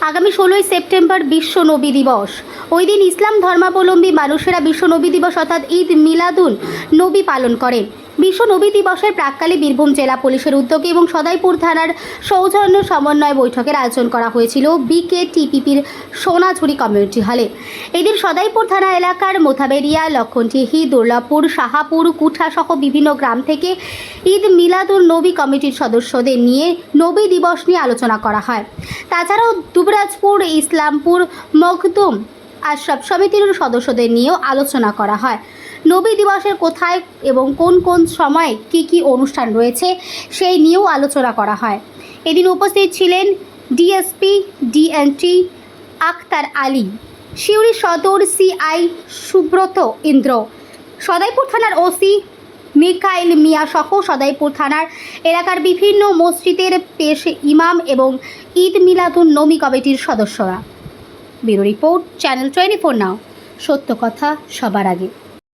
আগামী ষোলোই সেপ্টেম্বর বিশ্ব নবী দিবস। ওই দিন ইসলাম ধর্মাবলম্বী মানুষেরা বিশ্ব নবী দিবস অর্থাৎ ঈদ মিলাদুন নবী পালন করেন। বিশ্ব নবী দিবসের প্রাককালে বীরভূম জেলা পুলিশের উদ্যোগে এবং সদাইপুর থানার সৌজন্য সমন্বয় বৈঠকের আয়োজন করা হয়েছিল বিকে টিপিপির সোনাঝুরি কমিউনিটি হলে। এদিন সদাইপুর থানা এলাকার মোথাবেরিয়া, লক্ষণটিহি, দুর্লাপুর, শাহাপুর কুঠা সহ বিভিন্ন গ্রাম থেকে ঈদ মিলাদুল নবী কমিটির সদস্যদের নিয়ে নবী দিবস নিয়ে আলোচনা করা হয়। তাছাড়াও দুবরাজপুর, ইসলামপুর, মখদুম আশরাফ সমিতির সদস্যদের নিয়েও আলোচনা করা হয়। নবী দিবসের কোথায় এবং কোন কোন সময়ে কি কি অনুষ্ঠান রয়েছে সেই নিয়েও আলোচনা করা হয়। এদিন উপস্থিত ছিলেন ডিএসপি, ডিএনটি আক্তার আলী শিউরি সদর সিআই সুব্রত ইন্দ্র, সদাইপুর থানার ওসি মিকাইল মিয়া সহ সদাইপুর থানার এলাকার বিভিন্ন মসজিদের পেশ ইমাম এবং ঈদ মিলাদুন নবী কমিটির সদস্যরা। Bureau report channel twenty four now. সত্য কথা সবার আগে।